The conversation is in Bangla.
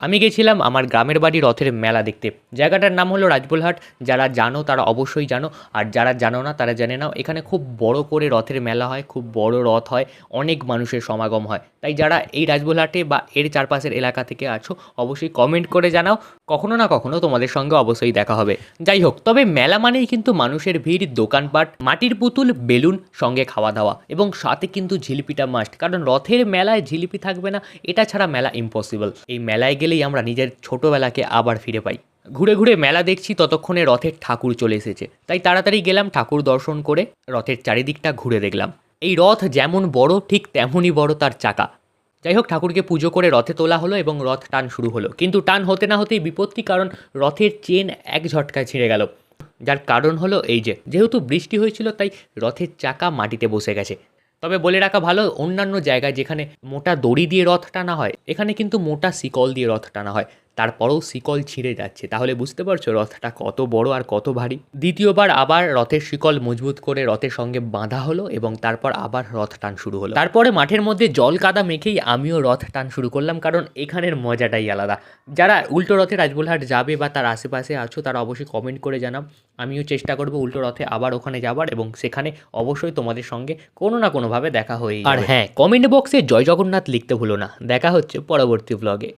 আমি গেছিলাম আমার গ্রামের বাড়ি রথের মেলা দেখতে। জায়গাটার নাম হলো রাজবুলহাট। যারা জানো তারা অবশ্যই জানো। আর যারা জানো না তারা জানে নাও, এখানে খুব বড় করে রথের মেলা হয়, খুব বড় রথ হয়, অনেক মানুষের সমাগম হয়। তাই যারা এই রাজবুলহাটে বা এর চারপাশের এলাকা থেকে আছো, অবশ্যই কমেন্ট করে জানাও। কখনো না কখনো তোমাদের সঙ্গে অবশ্যই দেখা হবে। যাই হোক তবে মেলা মানেই কিন্তু মানুষের ভিড়, দোকানপাট, মাটির পুতুল, বেলুন, সঙ্গে খাওয়া দাওয়া এবং সাথে কিন্তু ঝিলিপিটা মাস্ট কারণ রথের মেলায় ঝিলিপি থাকবে না, এটা ছাড়া মেলা ইম্পসিবল এই মেলায় গেলেই আমরা নিজের ছোটোবেলাকে আবার ফিরে পাই। ঘুরে ঘুরে মেলা দেখছি, ততক্ষণে রথের ঠাকুর চলে এসেছে। তাই তাড়াতাড়ি গেলাম ঠাকুর দর্শন করে, রথের চারিদিকটা ঘুরে দেখলাম। এই রথ যেমন বড়, ঠিক তেমনই বড় তার চাকা। যাই হোক ঠাকুরকে পুজো করে রথে তোলা হলো এবং রথ টান শুরু হলো। কিন্তু টান হতে না হতেই বিপত্তি, কারণ রথের চেন এক ঝটকায় ছিঁড়ে গেল। যার কারণ হলো এই যে, যেহেতু বৃষ্টি হয়েছিল, তাই রথের চাকা মাটিতে বসে গেছে। তবে বলে রাখা ভালো, অন্যান্য জায়গায় যেখানে মোটা দড়ি দিয়ে রথ টানা হয়, এখানে কিন্তু মোটা শিকল দিয়ে রথ টানা হয়। তারপরেও শিকল ছিঁড়ে যাচ্ছে। তাহলে বুঝতে পারছ রথটা কত বড় আর কত ভারী? দ্বিতীয়বার আবার রথের শিকল মজবুত করে রথের সঙ্গে বাঁধা হলো এবং তারপর আবার রথ টান শুরু হলো। তারপরে মাঠের মধ্যে জল কাদা মেখেই আমিও রথ টান শুরু করলাম কারণ এখানের মজাটাই আলাদা। যারা উল্টো রথে রাজবুলহাট যাবে বা তার আশেপাশে আছো তারা অবশ্যই কমেন্ট করে জানাও। আমিও চেষ্টা করব উল্টো রথে আবার ওখানে যাবার এবং সেখানে অবশ্যই তোমাদের সঙ্গে কোনো না কোনোভাবে দেখা হয়ে আর হ্যাঁ কমেন্ট বক্সে জয় জগন্নাথ লিখতে ভুলো না। দেখা হচ্ছে পরবর্তী ব্লগে